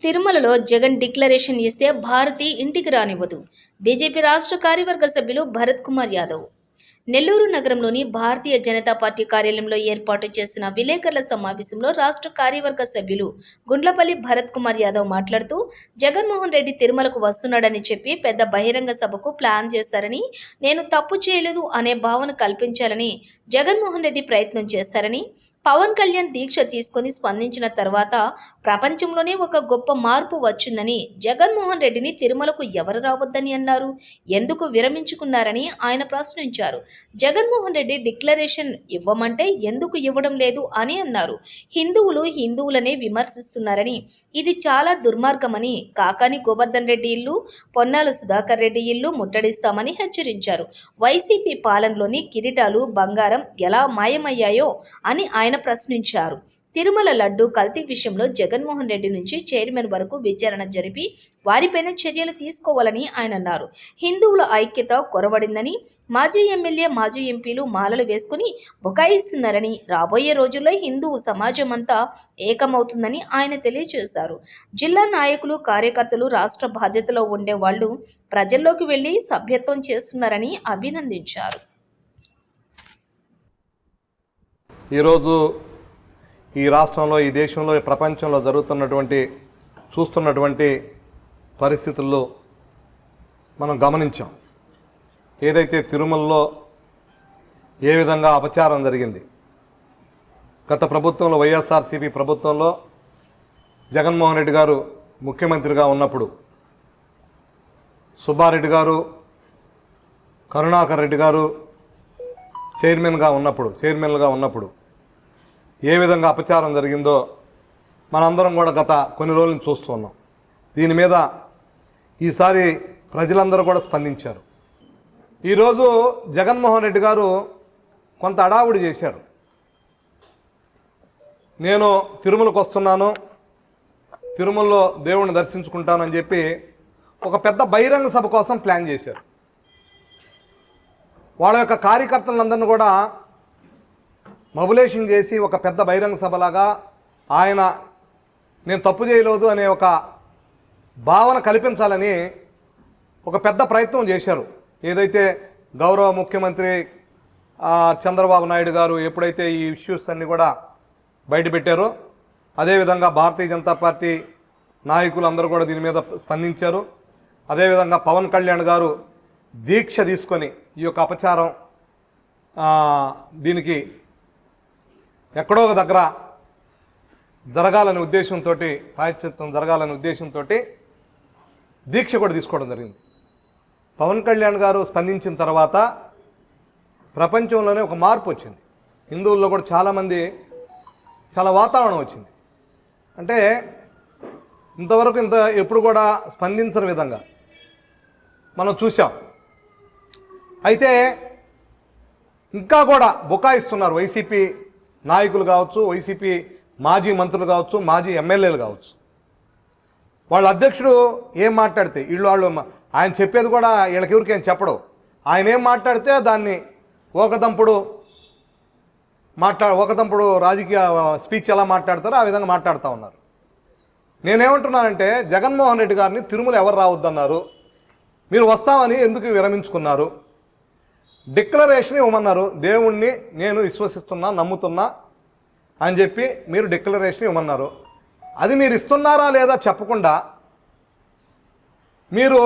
తిరుమలలో జగన్ డిక్లరేషన్ ఇస్తే భారతి ఇంటికి రానివ్వదు. బీజేపీ రాష్ట్ర కార్యవర్గ సభ్యులు భరత్ కుమార్ యాదవ్. నెల్లూరు నగరంలోని భారతీయ జనతా పార్టీ కార్యాలయంలో ఏర్పాటు చేసిన విలేకరుల సమావేశంలో రాష్ట్ర కార్యవర్గ సభ్యులు గుండ్లపల్లి భరత్ కుమార్ యాదవ్ మాట్లాడుతూ జగన్మోహన్ రెడ్డి తిరుమలకు వస్తున్నాడని చెప్పి పెద్ద బహిరంగ సభకు ప్లాన్ చేశారని నేను తప్పు చేయలేదు అనే భావన కల్పించాలని జగన్మోహన్ రెడ్డి ప్రయత్నం చేశారని పవన్ కళ్యాణ్ దీక్ష తీసుకొని స్పందించిన తర్వాత ప్రపంచంలోనే ఒక గొప్ప మార్పు వచ్చిందని జగన్మోహన్ రెడ్డిని తిరుమలకు ఎవరు రావద్దని అన్నారు. ఎందుకు విరమించుకున్నారని ఆయన ప్రశ్నించారు. జగన్మోహన్ రెడ్డి డిక్లరేషన్ ఇవ్వమంటే ఎందుకు ఇవ్వడం లేదు అని అన్నారు. హిందువులు హిందువులనే విమర్శిస్తున్నారని. ఇది చాలా దుర్మార్గమని. కాకాని గోవర్ధన్ రెడ్డి ఇల్లు పొన్నాల సుధాకర్ రెడ్డి ఇల్లు ముట్టడిస్తామని హెచ్చరించారు. వైసీపీ పాలనలోని కిరీటాలు బంగారం ఎలా మాయమయ్యాయో అని ఆయన ఆయన ప్రశ్నించారు. తిరుమల లడ్డు కల్తీ విషయంలో జగన్మోహన్ రెడ్డి నుంచి చైర్మన్ వరకు విచారణ జరిపి వారిపైన చర్యలు తీసుకోవాలని ఆయన అన్నారు. హిందువుల ఐక్యత కొరవడిందని మాజీ ఎమ్మెల్యే మాజీ ఎంపీలు మాలలు వేసుకుని బుకాయిస్తున్నారని రాబోయే రోజుల్లో హిందూ సమాజం అంతా ఏకమవుతుందని ఆయన తెలియజేశారు. జిల్లా నాయకులు కార్యకర్తలు రాష్ట్ర బాధ్యతలో ఉండే వాళ్ళు ప్రజల్లోకి వెళ్ళి సభ్యత్వం చేస్తున్నారని అభినందించారు. ఈరోజు ఈ రాష్ట్రంలో ఈ దేశంలో ఈ ప్రపంచంలో జరుగుతున్నటువంటి చూస్తున్నటువంటి పరిస్థితుల్లో మనం గమనించాం. ఏదైతే తిరుమలలో ఏ విధంగా అపచారం జరిగింది గత ప్రభుత్వంలో వైఎస్ఆర్సీపీ ప్రభుత్వంలో జగన్మోహన్ రెడ్డి గారు ముఖ్యమంత్రిగా ఉన్నప్పుడు సుబ్బారెడ్డి గారు కరుణాకర్ రెడ్డి గారు చైర్మన్గా ఉన్నప్పుడు చైర్మన్గా ఉన్నప్పుడు ఏ విధంగా అపచారం జరిగిందో మనందరం కూడా గత కొన్ని రోజుల నుంచి దీని మీద ఈసారి ప్రజలందరూ కూడా స్పందించారు. ఈరోజు జగన్మోహన్ రెడ్డి గారు కొంత అడావుడి చేశారు. నేను తిరుమలకు వస్తున్నాను తిరుమలలో దేవుణ్ణి దర్శించుకుంటానని చెప్పి ఒక పెద్ద బహిరంగ సభ కోసం ప్లాన్ చేశారు. వాళ్ళ యొక్క కార్యకర్తలందరినీ కూడా మొబిలేషన్ చేసి ఒక పెద్ద బహిరంగ సభలాగా ఆయన నేను తప్పు చేయలేదు అనే ఒక భావన కల్పించాలని ఒక పెద్ద ప్రయత్నం చేశారు. ఏదైతే గౌరవ ముఖ్యమంత్రి చంద్రబాబు నాయుడు గారు ఎప్పుడైతే ఈ ఇష్యూస్ అన్నీ కూడా బయటపెట్టారో అదేవిధంగా భారతీయ జనతా పార్టీ నాయకులు అందరూ కూడా దీని మీద స్పందించారు. అదేవిధంగా పవన్ కళ్యాణ్ గారు దీక్ష తీసుకొని ఈ యొక్క అపచారం దీనికి ఎక్కడో ఒక దగ్గర జరగాలనే ఉద్దేశంతో ప్రాయశ్చిత్తం జరగాలనే ఉద్దేశంతో దీక్ష కూడా తీసుకోవడం జరిగింది. పవన్ కళ్యాణ్ గారు స్పందించిన తర్వాత ప్రపంచంలోనే ఒక మార్పు వచ్చింది. హిందువుల్లో కూడా చాలామంది చాలా వాతావరణం వచ్చింది. అంటే ఇంతవరకు ఇంత ఎప్పుడు కూడా స్పందించని విధంగా మనం చూసాం అయితే ఇంకా కూడా బుకాయిస్తున్నారు వైసీపీ నాయకులు కావచ్చు వైసీపీ మాజీ మంత్రులు కావచ్చు మాజీ ఎమ్మెల్యేలు కావచ్చు. వాళ్ళ అధ్యక్షుడు ఏం మాట్లాడితే వీళ్ళు వాళ్ళు ఆయన చెప్పేది కూడా వీళ్ళకి ఎవరికి ఏం చెప్పడు. ఆయన ఏం మాట్లాడితే దాన్ని ఒకదంపుడు మాట్లా ఒకదంపుడు రాజకీయ స్పీచ్ ఎలా మాట్లాడతారో ఆ విధంగా మాట్లాడుతూ ఉన్నారు. నేనేమంటున్నానంటే జగన్మోహన్ రెడ్డి గారిని తిరుమల ఎవరు రావద్దన్నారు? మీరు వస్తామని ఎందుకు విరమించుకున్నారు? డిక్లరేషన్ ఇవ్వమన్నారు. దేవుణ్ణి నేను విశ్వసిస్తున్నా నమ్ముతున్నా అని చెప్పి మీరు డిక్లరేషన్ ఇవ్వమన్నారు. అది మీరు ఇస్తున్నారా లేదా చెప్పకుండా మీరు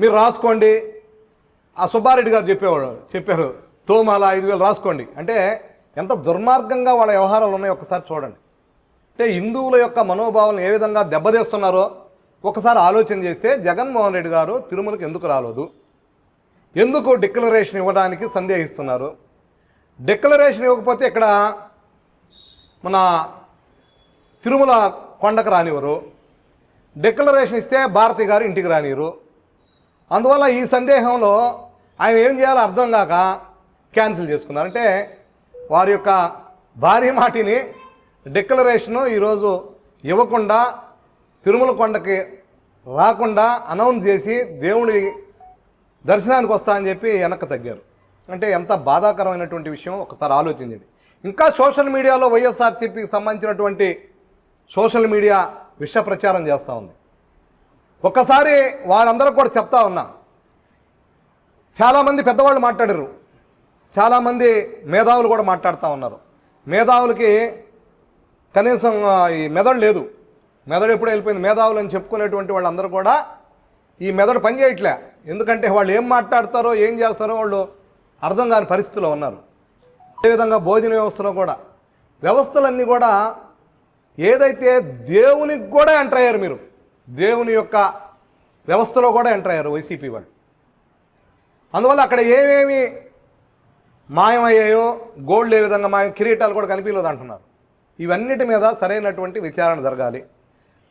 మీరు రాసుకోండి. ఆ సుబ్బారెడ్డి గారు చెప్పేవాడు చెప్పారు తోమాల ఐదు వేలు రాసుకోండి. అంటే ఎంత దుర్మార్గంగా వాళ్ళ వ్యవహారాలు ఉన్నాయో ఒకసారి చూడండి. అంటే హిందువుల యొక్క మనోభావాలను ఏ విధంగా దెబ్బతీస్తున్నారో ఒకసారి ఆలోచన చేస్తే జగన్మోహన్ రెడ్డి గారు తిరుమలకు ఎందుకు రాలేదు? ఎందుకు డిక్లరేషన్ ఇవ్వడానికి సందేహిస్తున్నారు? డిక్లరేషన్ ఇవ్వకపోతే ఇక్కడ మన తిరుమల కొండకు రానివ్వరు డిక్లరేషన్ ఇస్తే భారతి గారు ఇంటికి రానివ్వరు అందువల్ల ఈ సందేహంలో ఆయన ఏం చేయాలో అర్థం కాక క్యాన్సిల్ చేసుకున్నారు. అంటే వారి యొక్క భారీ మాటిని డిక్లరేషను ఈరోజు ఇవ్వకుండా తిరుమల కొండకి రాకుండా అనౌన్స్ చేసి దేవుడి దర్శనానికి వస్తా అని చెప్పి వెనక్కి తగ్గారు. అంటే ఎంత బాధాకరమైనటువంటి విషయం ఒకసారి ఆలోచించండి. ఇంకా సోషల్ మీడియాలో వైఎస్ఆర్సీపీకి సంబంధించినటువంటి సోషల్ మీడియా విష ప్రచారం చేస్తూ ఉంది. ఒక్కసారి వారందరూ కూడా చెప్తా ఉన్నా. చాలామంది పెద్దవాళ్ళు మాట్లాడారు. చాలామంది మేధావులు కూడా మాట్లాడుతూ ఉన్నారు. మేధావులకి కనీసం ఈ మెదడు లేదు. మెదడు ఎప్పుడు వెళ్ళిపోయింది. మేధావులు అని చెప్పుకునేటువంటి వాళ్ళందరూ కూడా ఈ మెదడు పనిచేయట్లే. ఎందుకంటే వాళ్ళు ఏం మాట్లాడతారో ఏం చేస్తారో వాళ్ళు అర్థం కాని పరిస్థితిలో ఉన్నారు. అదేవిధంగా భోజన వ్యవస్థలో కూడా. వ్యవస్థలన్నీ కూడా ఏదైతే దేవునికి కూడా ఎంటర్ అయ్యారు మీరు దేవుని యొక్క వ్యవస్థలో కూడా ఎంటర్ అయ్యారు వైసీపీ వాళ్ళు. అందువల్ల అక్కడ ఏమేమి మాయమయ్యాయో గోల్డ్ ఏ విధంగా మాయం కిరీటాలు కూడా కనిపించలేదు అంటున్నారు. ఇవన్నిటి మీద సరైనటువంటి విచారణ జరగాలి.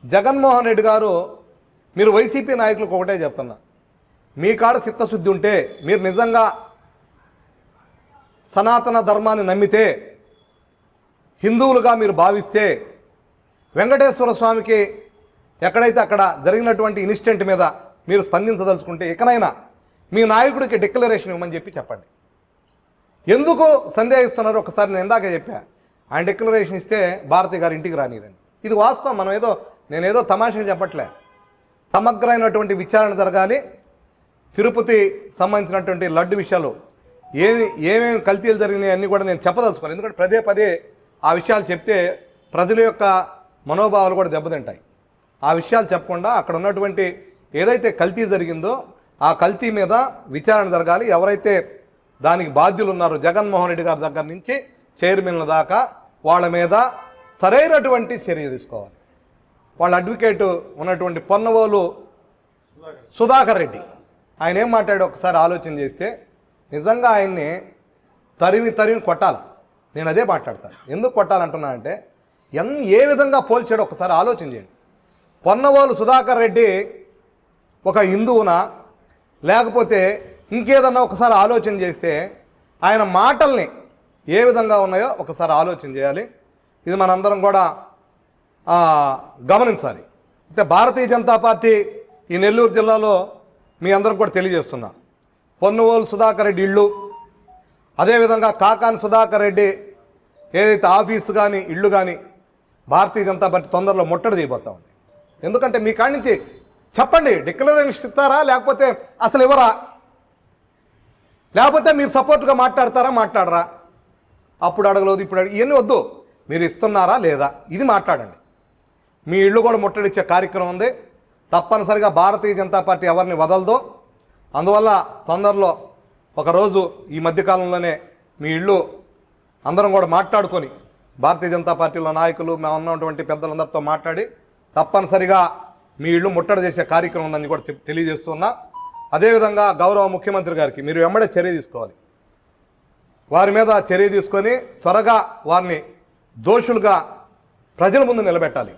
జగన్మోహన్ రెడ్డి గారు మీరు వైసీపీ నాయకులకు ఒకటే చెప్తున్నా. మీ కాడ చిత్తశుద్ధి ఉంటే మీరు నిజంగా సనాతన ధర్మాన్ని నమ్మితే హిందువులుగా మీరు భావిస్తే వెంకటేశ్వర స్వామికి ఎక్కడైతే అక్కడ జరిగినటువంటి ఇన్సిడెంట్ మీద మీరు స్పందించదలుచుకుంటే ఇకనైనా మీ నాయకుడికి డిక్లరేషన్ ఇవ్వమని చెప్పి చెప్పండి. ఎందుకు సందేహిస్తున్నారు ఒకసారి నేను ఇందాక చెప్పా. ఆయన డిక్లరేషన్ ఇస్తే భారతి గారి ఇంటికి రానిరండి. ఇది వాస్తవం మనం ఏదో నేనేదో తమాషా చెప్పట్లే. సమగ్రమైనటువంటి విచారణ జరగాలి. తిరుపతి సంబంధించినటువంటి లడ్డు విషయాలు ఏ ఏమేమి కల్తీలు జరిగినాయి అన్నీ కూడా నేను చెప్పదలుచుకోను. ఎందుకంటే పదే పదే ఆ విషయాలు చెప్తే ప్రజల యొక్క మనోభావాలు కూడా దెబ్బతింటాయి. ఆ విషయాలు చెప్పకుండా అక్కడ ఉన్నటువంటి ఏదైతే కల్తీ జరిగిందో ఆ కల్తీ మీద విచారణ జరగాలి. ఎవరైతే దానికి బాధ్యులు ఉన్నారో జగన్మోహన్ రెడ్డి గారి దగ్గర నుంచి చైర్మన్ల దాకా వాళ్ళ మీద సరైనటువంటి చర్య తీసుకోవాలి. వాళ్ళ అడ్వకేట్ ఉన్నటువంటి పొన్నవోలు సుధాకర్ రెడ్డి. ఆయన ఏం మాట్లాడాడు ఒకసారి ఆలోచన చేస్తే నిజంగా ఆయన్ని తరిమి తరిమి కొట్టాలి? నేను అదే మాట్లాడతాను ఎందుకు కొట్టాలంటున్నానంటే ఎన్ ఏ విధంగా పోల్చాడో ఒకసారి ఆలోచన చేయండి. పొన్నవాళ్ళు సుధాకర్ రెడ్డి ఒక హిందువునా? లేకపోతే ఇంకేదన్నా ఒకసారి ఆలోచన చేస్తే ఆయన మాటల్ని ఏ విధంగా ఉన్నాయో ఒకసారి ఆలోచన చేయాలి. ఇది మనందరం కూడా గమనించాలి. అంటే భారతీయ జనతా పార్టీ ఈ నెల్లూరు జిల్లాలో మీ అందరికి కూడా తెలియజేస్తున్నా. పొన్నువోలు సుధాకర్ రెడ్డి ఇళ్ళు అదేవిధంగా కాకాన్ సుధాకర్ రెడ్డి ఏదైతే ఆఫీసు కానీ ఇళ్ళు కానీ భారతీయ జనతా పార్టీ తొందరలో ముట్టడి చేయబోతా ఉంది. ఎందుకంటే మీ కాడి నుంచి చెప్పండి డిక్లరేషన్ ఇస్తారా లేకపోతే అసలు ఇవ్వరా? లేకపోతే మీరు సపోర్ట్గా మాట్లాడతారా మాట్లాడరా? అప్పుడు అడగలేదు ఇప్పుడు అడగ ఇవన్నీ వద్దు. మీరు ఇస్తున్నారా లేదా? ఇది మాట్లాడండి. మీ ఇల్లు కూడా ముట్టడిచ్చే కార్యక్రమం ఉంది. తప్పనిసరిగా భారతీయ జనతా పార్టీ ఎవరిని వదలదు అందువల్ల తొందరలో ఒకరోజు ఈ మధ్యకాలంలోనే మీ ఇల్లు అందరం కూడా మాట్లాడుకొని భారతీయ జనతా పార్టీలో నాయకులు మేము ఉన్నటువంటి పెద్దలందరితో మాట్లాడి తప్పనిసరిగా మీ ఇల్లు ముట్టడి చేసే కార్యక్రమం ఉందని కూడా తెలియజేస్తున్నా. అదేవిధంగా గౌరవ ముఖ్యమంత్రి గారికి మీరు వెంబడే చర్య తీసుకోవాలి. వారి మీద చర్య తీసుకొని త్వరగా వారిని దోషులుగా ప్రజల ముందు నిలబెట్టాలి.